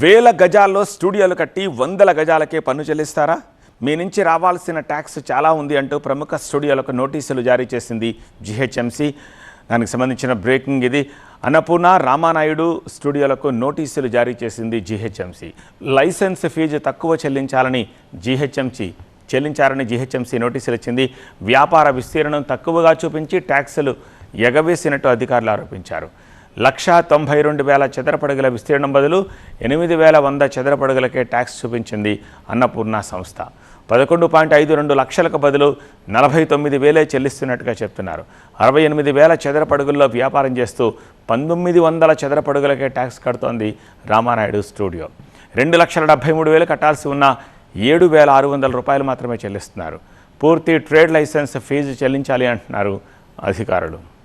వేల గజాల్లో స్టూడియోలు కట్టి వందల గజాలకే పన్ను చెల్లిస్తారా? మీ నుంచి రావాల్సిన ట్యాక్స్ చాలా ఉంది అంటూ ప్రముఖ స్టూడియోలకు నోటీసులు జారీ చేసింది జిహెచ్ఎంసి. దానికి సంబంధించిన బ్రేకింగ్ ఇది. అన్నపూర్ణ రామానాయుడు స్టూడియోలకు నోటీసులు జారీ చేసింది జిహెచ్ఎంసి. లైసెన్స్ ఫీజు తక్కువ చెల్లించాలని జిహెచ్ఎంసి చెల్లించారని జిహెచ్ఎంసీ నోటీసులు ఇచ్చింది. వ్యాపార విస్తీర్ణం తక్కువగా చూపించి ట్యాక్సులు ఎగవేసినట్టు అధికారులు ఆరోపించారు. లక్షా తొంభై రెండు వేల చదరపడుగుల విస్తీర్ణం బదులు ఎనిమిది వేల వంద చదరపడుగులకే ట్యాక్స్ చూపించింది అన్నపూర్ణ సంస్థ. పదకొండు పాయింట్ ఐదు రెండు లక్షలకు బదులు నలభై తొమ్మిది వేలే చెల్లిస్తున్నట్టుగా చెప్తున్నారు. అరవై ఎనిమిది వేల చదరపడుగుల్లో వ్యాపారం చేస్తూ పంతొమ్మిది వందల చదరపడుగులకే ట్యాక్స్ కడుతోంది రామానాయుడు స్టూడియో. రెండు లక్షల డెబ్బై మూడు వేలు కట్టాల్సి ఉన్న ఏడు వేల ఆరు వందల రూపాయలు మాత్రమే చెల్లిస్తున్నారు. పూర్తి ట్రేడ్ లైసెన్స్ ఫీజు చెల్లించాలి అంటున్నారు అధికారులు.